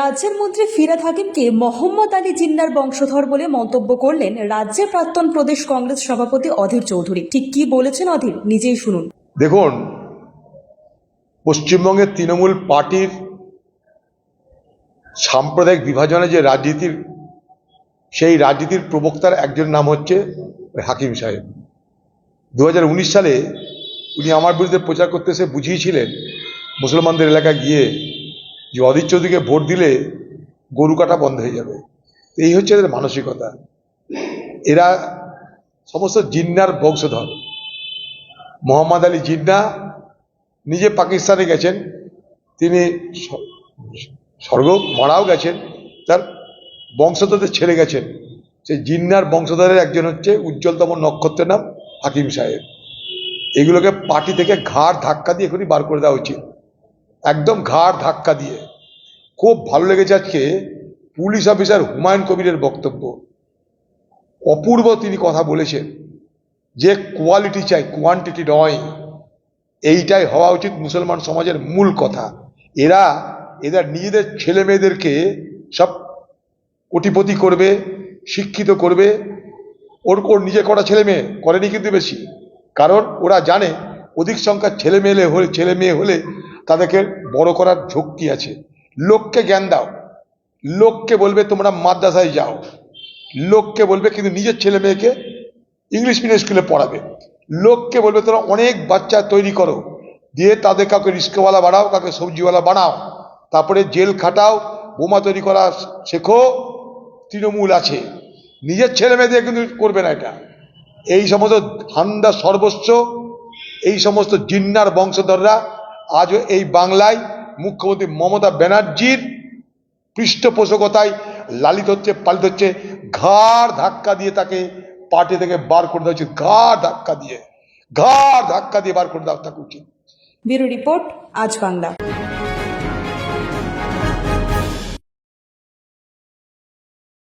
রাজ্যের মন্ত্রী ফিরাদ হাকিমকে মোহাম্মদ আলী জিন্নার বংশধর বলে মন্তব্য করলেন রাজ্যের প্রাক্তন প্রদেশ কংগ্রেস সভাপতি অধীর চৌধুরী। ঠিক কি বলেছেন অধীর? নিজেই শুনুন। দেখুন, পশ্চিমবঙ্গের তৃণমূল পার্টির সাম্প্রদায়িক বিভাজনে যে রাজনীতির, সেই রাজনীতির প্রবক্তার একজন নাম হচ্ছে হাকিম সাহেব। দু হাজার উনিশ সালে উনি আমার বিরুদ্ধে প্রচার করতে এসে বুঝিয়েছিলেন, মুসলমানদের এলাকায় গিয়ে যে অধীর চৌধুরীকে ভোট দিলে গরু কাটা বন্ধ হয়ে যাবে। এই হচ্ছে এদের মানসিকতা। এরা সমস্ত জিন্নার বংশধর। মোহাম্মদ আলী জিন্না নিজে পাকিস্তানে গেছেন, তিনি স্বর্গ মারাও গেছেন, তার বংশধরদের ছেড়ে গেছেন। সেই জিন্নার বংশধরের একজন হচ্ছে উজ্জ্বলতম নক্ষত্রের নাম হাকিম সাহেব। এগুলোকে পার্টি থেকে ঘাড় ধাক্কা দিয়ে এখনই বার করে দেওয়া উচিত। একদম ঘাড় ধাক্কা দিয়ে। খুব ভালো লেগেছে আজকে পুলিশ অফিসার হুমায়ুন কবিরের বক্তব্য। অপূর্ব তিনি কথা বলেছেন যে কোয়ালিটি চাই কোয়ান্টিটি নয়। এইটাই হওয়া উচিত মুসলমান সমাজের মূল কথা। এরা এদের নিজেদের ছেলে মেয়েদেরকে সব কোটিপতি করবে, শিক্ষিত করবে। ওর ওর নিজে করা ছেলে মেয়ে করেনি কিন্তু বেশি। কারণ ওরা জানে অধিক সংখ্যার ছেলে মেয়ে হলে ছেলে মেয়ে হলে তাদেরকে বড় করার ঝক্কি আছে। লোককে জ্ঞান দাও। লোককে বলবে তোমরা মাদ্রাসায় যাও। লোককে বলবে কিন্তু নিজের ছেলে মেয়েকে ইংলিশ মিডিয়াম স্কুলে পড়াবে। লোককে বলবে তোমরা অনেক বাচ্চা তৈরি করো। দিয়ে তাদের কাউকে রিস্কওয়ালা বাড়াও, কাউকে সবজিওয়ালা বানাও। তারপরে জেল খাটাও, বোমা তৈরি করা শেখো, তৃণমূল আছে। নিজের ছেলে মেয়েদের কিন্তু করবে না এটা। এই সমস্ত হান্দা সর্বস্ব, এই সমস্ত জিন্নার বংশধররা আজও এই বাংলায় মুখ্যমন্ত্রী মমতা ব্যানার্জির পৃষ্ঠপোষকতায় লালিত হচ্ছে, পালিত হচ্ছে, ঘাড় ধাক্কা দিয়ে তাকে পার্টি থেকে বার করে দেওয়া উচিত ঘাড় ধাক্কা দিয়ে, ঘাড় ধাক্কা দিয়ে বার করে দেওয়া থাকা উচিত ব্যুরো রিপোর্ট আজ বাংলা।